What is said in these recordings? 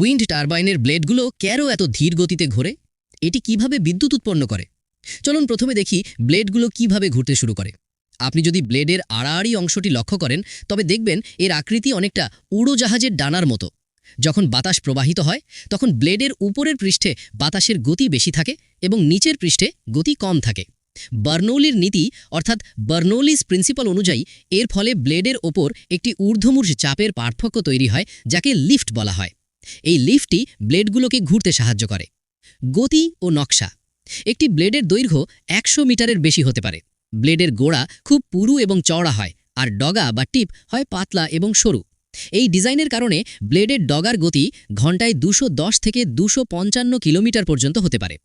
Wind টারবাইনের ব্লেডগুলো কেন এত ধীর গতিতে ঘোরে? এটি কীভাবে বিদ্যুৎ উৎপন্ন করে? চলুন প্রথমে দেখি ব্লেডগুলো কীভাবে ঘুরতে শুরু করে। আপনি যদি ব্লেডের আড়াআড়ি অংশটি লক্ষ্য করেন, তবে দেখবেন এর আকৃতি অনেকটা উড়োজাহাজের ডানার মতো। যখন বাতাস প্রবাহিত হয়, তখন ব্লেডের উপরের পৃষ্ঠে বাতাসের গতি বেশি থাকে এবং নিচের পৃষ্ঠে গতি কম থাকে। বার্নৌলির নীতি, অর্থাৎ বার্নৌলিস প্রিন্সিপাল অনুযায়ী, এর ফলে ব্লেডের ওপর একটি ঊর্ধ্বমূর্ষ চাপের পার্থক্য তৈরি হয়, যাকে লিফট বলা হয়। এই লিফটি ব্লেডগুলোকে ঘুরতে সাহায্য করে। গতি ও নকশা। একটি ব্লেডের দৈর্ঘ্য একশো মিটারের বেশি হতে পারে। ব্লেডের গোড়া খুব পুরু এবং চওড়া হয় আর ডগা বা টিপ হয় পাতলা এবং সরু। এই ডিজাইনের কারণে ব্লেডের ডগার গতি ঘন্টায় দুশো থেকে দুশো কিলোমিটার পর্যন্ত হতে পারে।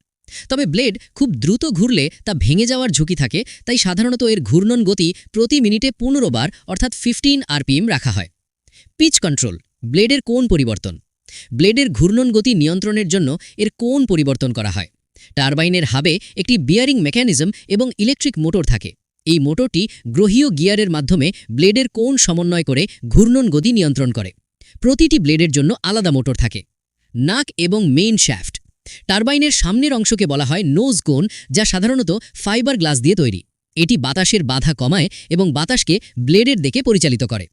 তবে ব্লেড খুব দ্রুত ঘুরলে তা ভেঙে যাওয়ার ঝুঁকি থাকে, তাই সাধারণত এর ঘূর্ণন গতি প্রতি মিনিটে পনেরো বার অর্থাৎ ফিফটিন আরপিএম রাখা হয়। পিচ কন্ট্রোল, ব্লেডের কোন পরিবর্তন। ব্লেডের ঘূর্ণন গতি নিয়ন্ত্রণের জন্য এর কোন পরিবর্তন করা হয়। টারবাইনের হাবে একটি বিয়ারিং মেকানিজম এবং ইলেকট্রিক মোটর থাকে। এই মোটরটি গ্রহীয় গিয়ারের মাধ্যমে ব্লেডের কোণ সমন্বয় করে ঘূর্ণন গতি নিয়ন্ত্রণ করে। প্রতিটি ব্লেডের জন্য আলাদা মোটর থাকে। নাক এবং মেইন শ্যাফট টারবাইনের সামনের অংশকে বলা হয় নোজ কোন যা সাধারণত ফাইবার গ্লাস দিয়ে তৈরি। এটি বাতাসের বাধা কমায় এবং বাতাসকে ব্লেডের দিকে পরিচালিত করে।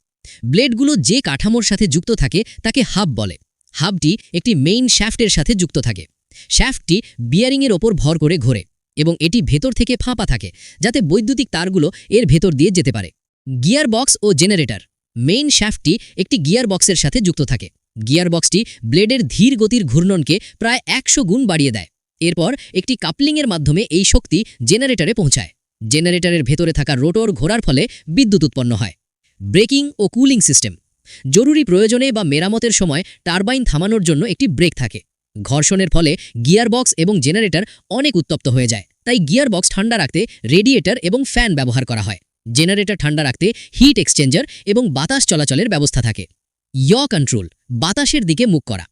ব্লেডগুলো যে কাঠামোর সাথে যুক্ত থাকে, তাকে হাব বলে। হাবটি একটি মেইন শ্যাফটের সাথে যুক্ত থাকে। শ্যাফটটি বিয়ারিংয়ের ওপর ভর করে ঘোরে এবং এটি ভেতর থেকে ফাঁপা থাকে, যাতে বৈদ্যুতিক তারগুলো এর ভেতর দিয়ে যেতে পারে। গিয়ার বক্স ও জেনারেটর মেইন শ্যাফটটি একটি গিয়ার বক্সের সাথে যুক্ত থাকে। গিয়ার বক্সটি ব্লেডের ধীর গতির ঘূর্ণনকে প্রায় একশো গুণ বাড়িয়ে দেয়। এরপর একটি কাপলিংয়ের মাধ্যমে এই শক্তি জেনারেটরে পৌঁছায়। জেনারেটরের ভেতরে থাকা রোটর ঘোরার ফলে বিদ্যুৎ উৎপন্ন হয়। ব্রেকিং ও কুলিং সিস্টেম জরুরি প্রয়োজনে বা মেরামতের সময় টারবাইন থামানোর জন্য একটি ব্রেক থাকে। ঘর্ষণের ফলে গিয়ারবক্স এবং জেনারেটর অনেক উত্তপ্ত হয়ে যায়। তাই গিয়ারবক্স ঠান্ডা রাখতে রেডিয়েটর এবং ফ্যান ব্যবহার করা হয়। জেনারেটর ঠান্ডা রাখতে হিট এক্সচেঞ্জার এবং বাতাস চলাচলের ব্যবস্থা থাকে। ইয় কন্ট্রোল, বাতাসের দিকে মুখ করা।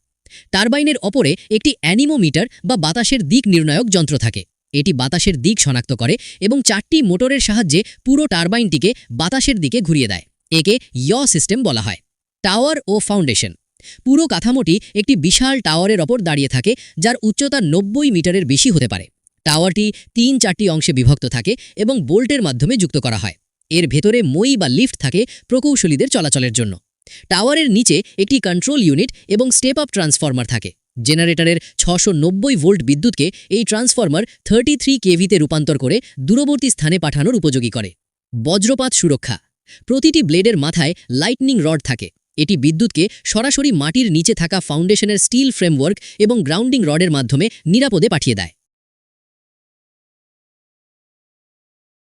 টারবাইনের ওপরে একটি অ্যানিমোমিটার বা বাতাসের দিক নির্ণায়ক যন্ত্র থাকে। এটি বাতাসের দিক শনাক্ত করে এবং চারটি মোটরের সাহায্যে পুরো টারবাইনটিকে বাতাসের দিকে ঘুরিয়ে দেয়। একে ইয় সিস্টেম বলা হয়। টাওয়ার ও ফাউন্ডেশন। পুরো কাঠামোটি একটি বিশাল টাওয়ারের ওপর দাঁড়িয়ে থাকে, যার উচ্চতা নব্বই মিটারের বেশি হতে পারে। টাওয়ারটি তিন চারটি অংশে বিভক্ত থাকে এবং বোল্টের মাধ্যমে যুক্ত করা হয়। এর ভেতরে মই বা লিফট থাকে প্রকৌশলীদের চলাচলের জন্য। টাওয়ারের নিচে একটি কন্ট্রোল ইউনিট এবং স্টেপ আপ ট্রান্সফর্মার থাকে। জেনারেটরের ছশো ভোল্ট বিদ্যুৎকে এই ট্রান্সফর্মার থার্টি থ্রি কেভিতে রূপান্তর করে দূরবর্তী স্থানে পাঠানোর উপযোগী করে। বজ্রপাত সুরক্ষা। প্রতিটি ব্লেডের মাথায় লাইটনিং রড থাকে। এটি বিদ্যুৎকে সরাসরি মাটির নিচে থাকা ফাউন্ডেশনের স্টিল ফ্রেমওয়ার্ক এবং গ্রাউন্ডিং রডের মাধ্যমে নিরাপদে পাঠিয়ে দেয়।